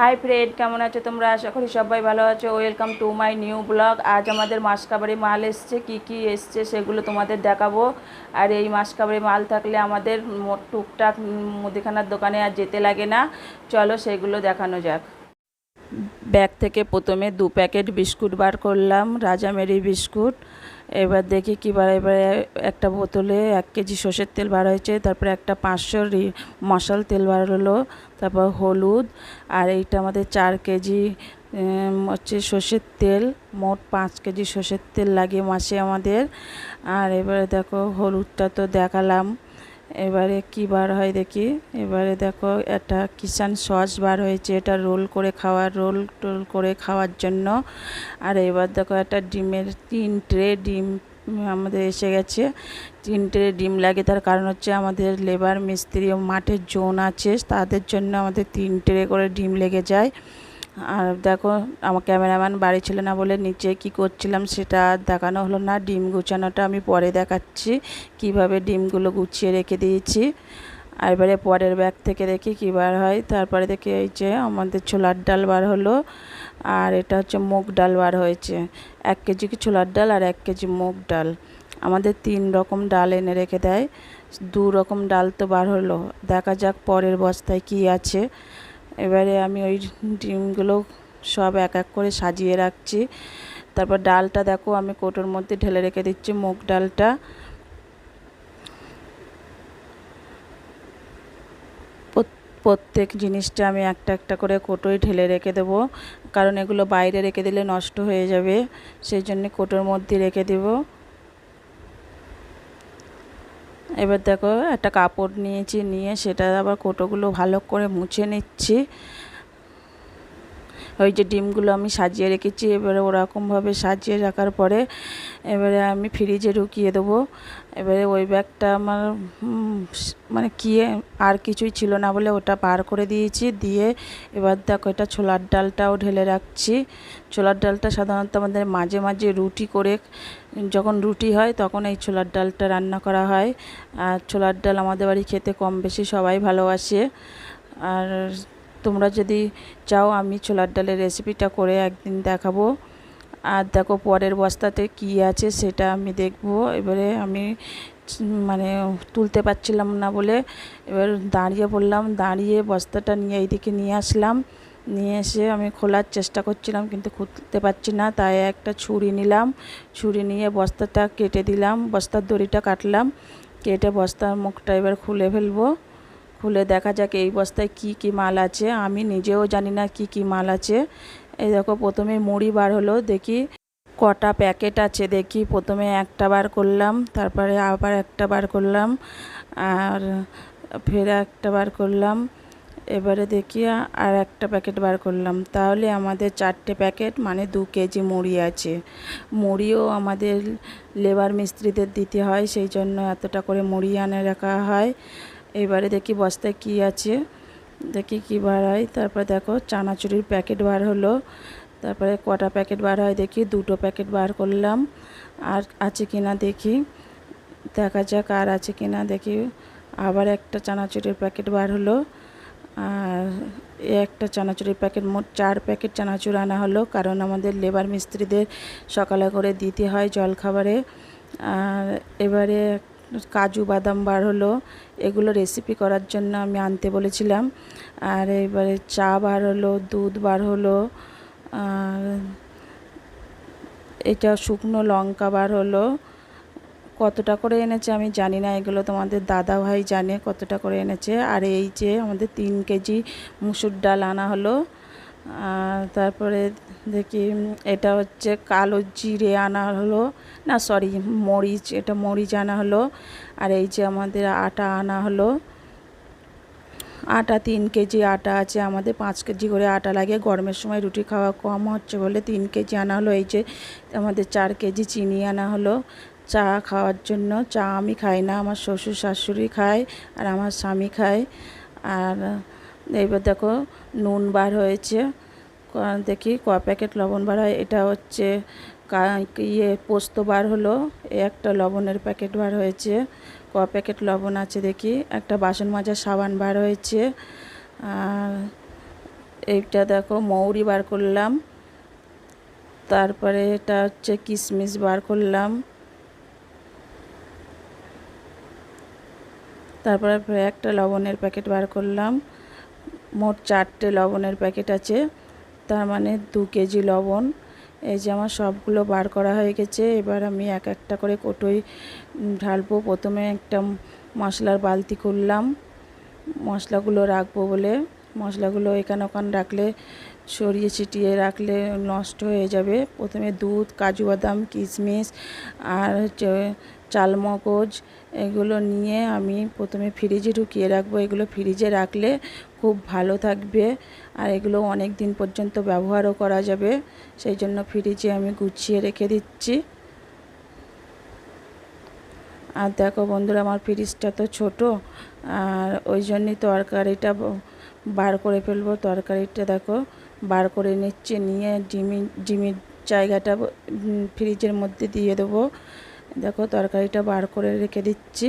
Hi friend কেমন আছো তোমরা? আশা করি সবাই ভালো আছো। Welcome to my new blog আজ আমাদের মাসকাবারি মাল এসছে, কি কি এসছে সেগুলো তোমাদের দেখাবো। আর এই মাসকাবারি মাল থাকলে আমাদের টুকটাক মুদিখানার দোকানে আর যেতে লাগে না। চলো সেগুলো দেখানো যাক। ব্যাগ থেকে প্রথমে দু প্যাকেট বিস্কুট বার করলাম রাজামেরি বিস্কুট। এবার দেখি কী বার, এবারে একটা বোতলে এক কেজি সর্ষের তেল বার হয়েছে, তারপরে একটা পাঁচশো মশাল তেল বার হলো, তারপর হলুদ, আর এইটা আমাদের চার কেজি হচ্ছে সর্ষের তেল, মোট পাঁচ কেজি সর্ষের তেল লাগে মাসে আমাদের। আর এবারে দেখো হলুদটা তো দেখালাম। এবারে কি বার হয় দেখি। এবারে দেখো, একটা কিষান সস বার হয়েছে। এটা রোল করে খাওয়ার রোল টোল করে খাওয়ার জন্য। আর এবার দেখো, একটা ডিমের তিন ট্রে ডিম আমাদের এসে গেছে। তিন ট্রে ডিম লাগে, তার কারণ হচ্ছে আমাদের লেবার মিস্ত্রি মাঠের জোন আছে, তাদের জন্য আমাদের তিন ট্রে করে ডিম লেগে যায়। আর দেখো, আমার ক্যামেরাম্যান বাড়ি ছিল না বলে নিচে কি করছিলাম সেটা আর দেখানো হলো না। ডিম গুছানোটা আমি পরে দেখাচ্ছি, কীভাবে ডিমগুলো গুছিয়ে রেখে দিয়েছি। আর এবারে পরের ব্যাগ থেকে দেখি কী বার হয়। তারপরে দেখি এই যে আমাদের ছোলার ডাল বার হলো, আর এটা হচ্ছে মুগ ডাল বার হয়েছে। এক কেজি কি ছোলার ডাল আর এক কেজি মুগ ডাল। আমাদের তিন রকম ডাল এনে রেখে দেয়। দু রকম ডাল তো বার হলো। দেখা যাক পরের বস্তায় কি আছে। এবারে আমি ওই ডিমগুলো সব এক এক করে সাজিয়ে রাখছি। তারপর ডালটা দেখো, আমি কোটোর মধ্যে ঢেলে রেখে দিচ্ছি মুগ ডালটা। প্রত্যেক জিনিসটা আমি একটা একটা করে কোটোয় ঢেলে রেখে দেবো। কারণ এগুলো বাইরে রেখে দিলে নষ্ট হয়ে যাবে, সেই জন্য কোটোর মধ্যে রেখে দেবো। এবার দেখো একটা কাপড় নিয়েছি নিয়ে সেটা আবার কোটোগুলো ভালো করে মুছে নিচ্ছি। ওই যে ডিমগুলো আমি সাজিয়ে রেখেছি, এবারে ওরকমভাবে সাজিয়ে রাখার পরে এবারে আমি ফ্রিজে ঢুকিয়ে দেবো। এবারে ওই ব্যাগটা আমার মানে কি আর কিছুই ছিল না বলে ওটা পার করে দিয়েছি। দিয়ে এবার দেখো এটা ছোলার ডালটাও ঢেলে রাখছি। ছোলার ডালটা সাধারণত আমাদের মাঝে মাঝে রুটি করে, যখন রুটি হয় তখন এই ছোলার ডালটা রান্না করা হয়। আর ছোলার ডাল আমাদের বাড়ি খেতে কম বেশি সবাই ভালোবাসে। আর তোমরা যদি চাও, আমি ছোলার ডালের রেসিপিটা করে একদিন দেখাবো। আর দেখো পরের বস্তাতে কি আছে সেটা আমি দেখব। এবারে আমি মানে তুলতে পারছিলাম না বলে এবার দাঁড়িয়ে পড়লাম দাঁড়িয়ে বস্তাটা নিয়ে এইদিকে নিয়ে আসলাম। নিয়ে এসে আমি খোলার চেষ্টা করছিলাম কিন্তু খুলতে পারছি না, তাই একটা ছুরি নিলাম। ছুরি নিয়ে বস্তাটা কেটে দিলাম, বস্তার দড়িটা কাটলাম। কেটে বস্তার মুখটা এবার খুলে ফেলব। খুলে দেখা যাক এই বস্তায় কি কি মাল আছে। আমি নিজেও জানি না কি কি মাল আছে। এই দেখো, প্রথমে মুড়ি বার হলো, দেখি কটা প্যাকেট আছে, দেখি। প্রথমে একটা বার করলাম, তারপরে আবার একটা বার করলাম, আর ফের একটা বার করলাম। এবারে দেখি আর একটা প্যাকেট বার করলাম। তাহলে আমাদের চারটে প্যাকেট মানে দু কেজি মুড়ি আছে। মুড়িও আমাদের লেবার মিস্ত্রিদের দিতে হয়, সেই জন্য এতটা করে মুড়ি আনে রাখা হয়। এবারে দেখি বস্তায় কি আছে। দেখি কি বার হয়। তারপর দেখো চানাচুরির প্যাকেট বার হলো। তারপরে কটা প্যাকেট বার হয় দেখি। দুটো প্যাকেট বার করলাম। আর আছে কিনা দেখি। দেখা যাক আর আছে কিনা দেখি। আবার একটা চানাচুরির প্যাকেট বার হলো। আর একটা চানাচুরের প্যাকেট, মোট চার প্যাকেট চানাচুর আনা হলো। কারণ আমাদের লেবার মিস্ত্রিদের সকালে করে দিতে হয় জলখাবারে। আর এবারে কাজু, বাদাম বার হলো। এগুলো রেসিপি করার জন্য আমি আনতে বলেছিলাম। আর এবারে চা বার হলো, দুধ বার হলো, আর এটা শুকনো লঙ্কা বার হলো। কতটা করে এনেছে আমি জানি না, এগুলো তোমাদের দাদা ভাই জানে কতটা করে এনেছে। আর এই যে আমাদের তিন কেজি মুসুর ডাল আনা হলো। আর তারপরে দেখি এটা হচ্ছে কালো জিরে আনা হলো। না সরি মরিচ, এটা মরিচ আনা হলো। আর এই যে আমাদের আটা আনা হলো। আটা, তিন কেজি আটা আছে আমাদের, পাঁচ কেজি করে আটা লাগে। গরমের সময় রুটি খাওয়া কম হচ্ছে বলে তিন কেজি আনা হলো। এই যে আমাদের চার কেজি চিনি আনা হলো চা খাওয়ার জন্য। চা আমি খাই না, আমার শ্বশুর শাশুড়ি খায় আর আমার স্বামী খায়। আর এইবার দেখো নুন বার হয়েছে। দেখি ক প্যাকেট লবণ বার হয়। এটা হচ্ছে ইয়ে পোস্ত বার হলো। একটা লবণের প্যাকেট বার হয়েছে। ক প্যাকেট লবণ আছে দেখি। একটা বাসন মাজার সাবান বার হয়েছে। আর এইটা দেখো মৌরি বার করলাম। তারপরে এটা হচ্ছে কিশমিশ বার করলাম। তারপরে একটা লবণের প্যাকেট বার করলাম। মোট চারটে লবণের প্যাকেট আছে। তার মানে দু কেজি লবণ। এই যে আমার সবগুলো বার করা হয়ে গেছে। এবার আমি এক একটা করে কোটোই ঢালবো। প্রথমে একটা মশলার বালতি করলাম মশলাগুলো রাখব বলে। মশলাগুলো এখানে ওখানে রাখলে, সরিয়ে ছিটিয়ে রাখলে নষ্ট হয়ে যাবে। প্রথমে দুধ, কাজু বাদাম, কিশমিশ আর হচ্ছে চালমগজ এগুলো নিয়ে আমি প্রথমে ফ্রিজে ঢুকিয়ে রাখব। এগুলো ফ্রিজে রাখলে খুব ভালো থাকবে আর এগুলো অনেক দিন পর্যন্ত ব্যবহারও করা যাবে। সেই জন্য ফ্রিজে আমি গুছিয়ে রেখে দিচ্ছি। আর দেখো বন্ধুরা, আমার ফ্রিজটা তো ছোট, আর ওই জন্যই তরকারিটা বার করে ফেলব। তরকারিটা দেখো, বার করে নিচ্ছে, নিয়ে ডিমি, ডিমির জায়গাটা ফ্রিজের মধ্যে দিয়ে দেবো। দেখো, তরকারিটা বার করে রেখে দিচ্ছি।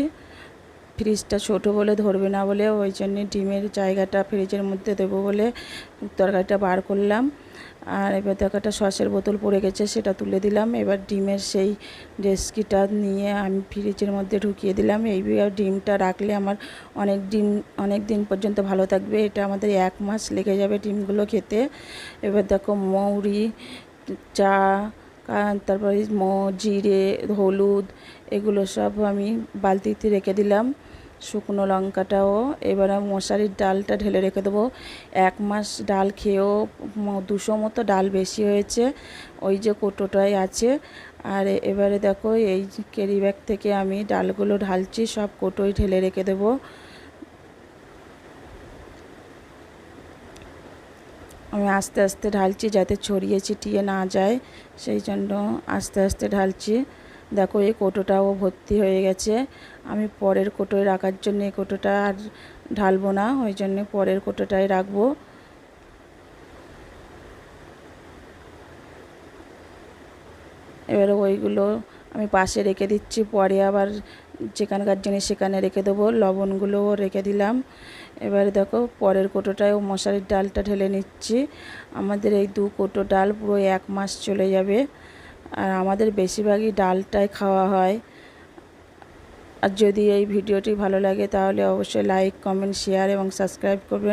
ফ্রিজটা ছোট বলে ধরবে না বলে, ওই জন্যে ডিমের জায়গাটা ফ্রিজের মধ্যে দেবো বলে তরকারিটা বার করলাম। আর এবার দেখো, একটা সসের বোতল পড়ে গেছে, সেটা তুলে দিলাম। এবার ডিমের সেই রেসকিটা নিয়ে আমি ফ্রিজের মধ্যে ঢুকিয়ে দিলাম। এই ডিমটা রাখলে আমার অনেক ডিম, অনেক দিন পর্যন্ত ভালো থাকবে। এটা আমাদের এক মাস লেগে যাবে ডিমগুলো খেতে। এবার দেখো, মৌরি, চা তারপরে জিরে, হলুদ, এগুলো সব আমি বালতিতে রেখে দিলাম। শুকনো লঙ্কাটাও, এবার মশারির ডালটা ঢেলে রেখে দেবো। এক মাস ডাল খেয়েও দুশো মতো ডাল বেশি হয়েছে, ওই যে কোটোটাই আছে। আর এবারে দেখো, এই ক্যারি ব্যাগ থেকে আমি ডালগুলো ঢালছি, সব কোটোই ঢেলে রেখে দেবো। আমি আস্তে আস্তে ঢালছি যাতে ছড়িয়ে ছিটিয়ে না যায়, সেই জন্য আস্তে আস্তে ঢালছি। দেখো, এই কোটোটাও ভর্তি হয়ে গেছে। আমি পরের কোটোয় রাখার জন্য এই কোটোটা আর ঢালবো না, ওই জন্যে পরের কোটোটাই রাখব। এবারে ওইগুলো আমি পাশে রেখে দিচ্ছি, পরে আবার যেখানকার জিনিস সেখানে রেখে দেবো, লবণগুলোও রেখে দিলাম। এবারে দেখো পরের কোটোটায়ও মশারির ডালটা ঢেলে নিচ্ছি। আমাদের এই দু কোটো ডাল পুরো এক মাস চলে যাবে। আর আমাদের বেশিরভাগই ডালটাই খাওয়া হয়। আর যদি এই ভিডিওটি ভালো লাগে তাহলে অবশ্যই লাইক, কমেন্ট, শেয়ার এবং সাবস্ক্রাইব করবেন।